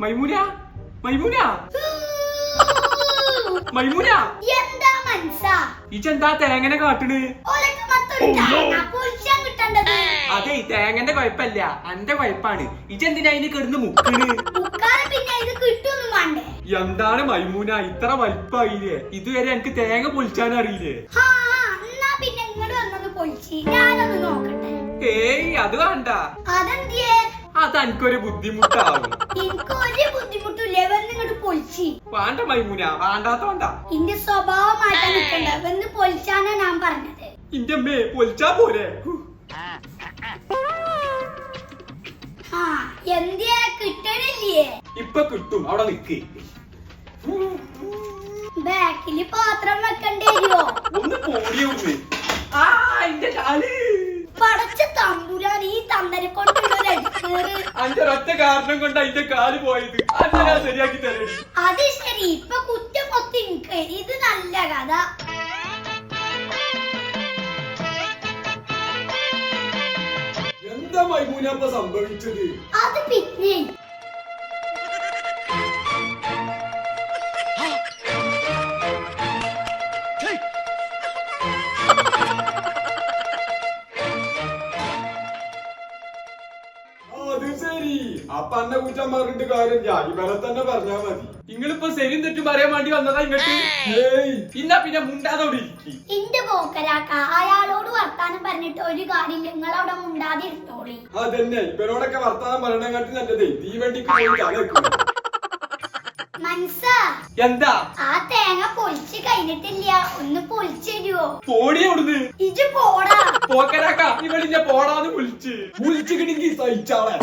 മൈമൂന? മൈമൂന? മൈമൂന? എന്താ മനസ്സാ? ഇജെന്താ തേങ്ങനെ കാട്ടണ്? അതെ തേങ്ങന്റെ കൊഴപ്പല്ല. അന്റെ കൊഴപ്പാണ്. ഇജെന്തിനാ അതിന് കിടന്ന് മുക്കണ്? എന്താണ് മൈമൂന? ഇത്ര വലിപ്പായില്ലേ? ഇതുവരെ എനിക്ക് തേങ്ങ പൊളിച്ചാൻ അറിയില്ലേ? ഏയ് അത് വേണ്ട. അതെന്തിയേ? അത് എനിക്കൊരു ബുദ്ധിമുട്ടാവും ബുദ്ധിമുട്ടില്ലേ. വന്ന് ഇങ്ങോട്ട് പൊളിച്ചി. വേണ്ട മൈമൂന വേണ്ടാത്തോണ്ട ഇന്റെ സ്വഭാവം മാറ്റാൻ നിൽക്കണ്ട വന്ന് പൊളിച്ചാനാ ഞാൻ പറഞ്ഞത്. ഇന്റെ അമ്മേ പൊളിച്ചാ പോരെ. ആ എന്തിയാ? കിട്ടണില്ലേ? ഇപ്പൊ കിട്ടും. അവിടെ നിക്ക്. ബാക്കിൽ പാത്രം വെക്കണ്ടേ ഒന്ന് പോടിയോ ആ ഇന്റെ കാൽ. പടച്ച തമ്പുരാൻ ഈ തന്നരെ കൊണ്ടുള്ള അന്റെ ഒറ്റ കാരണം കൊണ്ട് അതിന്റെ കാൽ പോയത്. അഞ്ചാ ഞാൻ ശരിയാക്കി തരടി. അത് ശരി. ഇപ്പൊ കുറ്റം മൊത്തം എനിക്ക് ഇത് നല്ല കഥ. എന്താ മൈമൂന സംഭവിച്ചത്? അത് അപ്പൊ അന്നെ കുറ്റം പറഞ്ഞിട്ട് കാര്യമില്ല ഇവരെ തന്നെ പറഞ്ഞാ മതി. നിങ്ങളിപ്പോ ശരിയും തെറ്റും പറയാൻ വേണ്ടി വന്നതാ ഇങ്ങോട്ട്? ഏയ്. ഇന്ന പിന്നെ മുണ്ടാതോടി എന്റെ പോക്കലാക്ക അയാളോട് വർത്താനം പറഞ്ഞിട്ട് ഒരു കാര്യം നിങ്ങളവിടെ മുണ്ടാതെ ഇരുന്നോളി അതന്നെ. ഇവരോടൊക്കെ വർത്താനം പറയണങ്ങാട്ടി നല്ലതേ തീവണ്ടിക്ക് പോയി തലക്കും മനസ്സാ എന്താ? ആ തേങ്ങ പൊളിച്ച് കഴിഞ്ഞിട്ടില്ല. ഒന്ന് പൊളിച്ചു പോടി അവിടുന്ന്. ഇജ് പോടാ. പോക്കനാക്കാ ഇവളിന്റെ പോടാന്ന് വിളിച്ച്. വിളിച്ചു കിണിക്ക് സഹിച്ചാളെ.